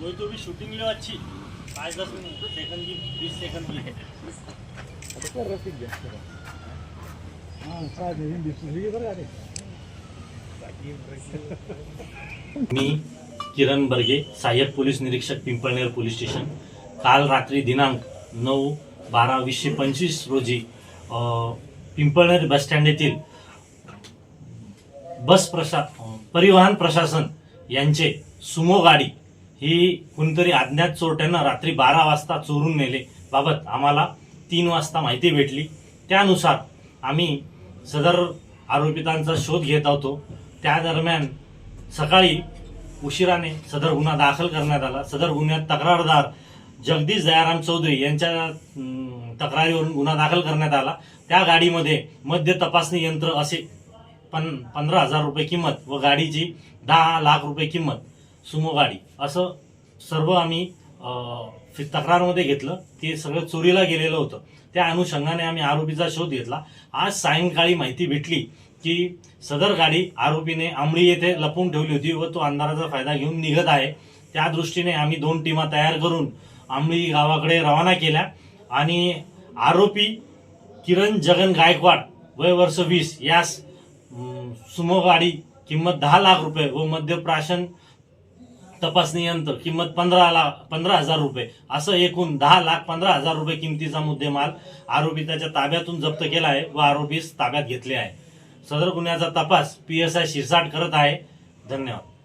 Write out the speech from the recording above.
कोई तो भी शूटिंग लो अच्छी पाँच दस मिनट सेकंड की बीस सेकंड की है आता रसिक जास्त हां साधे हिंदी सुचली बरं अरे मी किरण बर्गे सहाय्यक पोलीस निरीक्षक पिंपळनेर पोलीस स्टेशन. काल रात्री दिनांक नऊ बारा वीसशे पंचवीस रोजी पिंपळनेर बस स्टँड येथील बस प्रशा परिवहन प्रशासन यांचे सुमो गाडी ही कोणतरी अज्ञात चोरट्यानं रात्री बारा वाजता चोरून नेले. बाबत आम्हाला तीन वाजता माहिती भेटली. त्यानुसार आम्ही सदर आरोपितांचा शोध घेत होतो. त्या दरम्यान सकाळी उशिराने सदर गुन्हा दाखल करण्यात आला. सदर गुन्ह्यात तक्रारदार जगदीश दयाराम चौधरी यांच्या तक्रारीवरून गुन्हा दाखल करण्यात आला. त्या गाडीमध्ये मद्य तपासणी यंत्र असे पन पंधरा हजार रुपये किंमत व गाडीची दहा लाख रुपये किंमत सुमो गाडी असं सर्व आम्ही तक्रारमध्ये घेतलं. ते सगळं चोरीला गेलेलं होतं. त्या अनुषंगाने आम्ही आरोपीचा शोध घेतला. आज सायंकाळी माहिती भेटली की सदर गाडी आरोपीने आंबळी येथे लपवून ठेवली होती व तो अंधाराचा फायदा घेऊन निघत आहे. त्या दृष्टीने आम्ही दोन टीमा तयार करून आंबळी गावाकडे रवाना केल्या आणि आरोपी किरण जगन गायकवाड वय वर्ष वीस यास सुमो गाडी किंमत दहा लाख रुपये व मद्यप्राशन तपासणी यंत्र किंमत पंधरा लाख पंधरा हजार रुपये. असं एकूण दहा लाख पंधरा हजार रुपये किमतीचा मुद्देमाल आरोपी त्याच्या ताब्यातून जप्त केला आहे व आरोपीस ताब्यात घेतले आहे. सदर गुन्ह्याचा तपास पी एस आय शिरसाट करत आहे. धन्यवाद.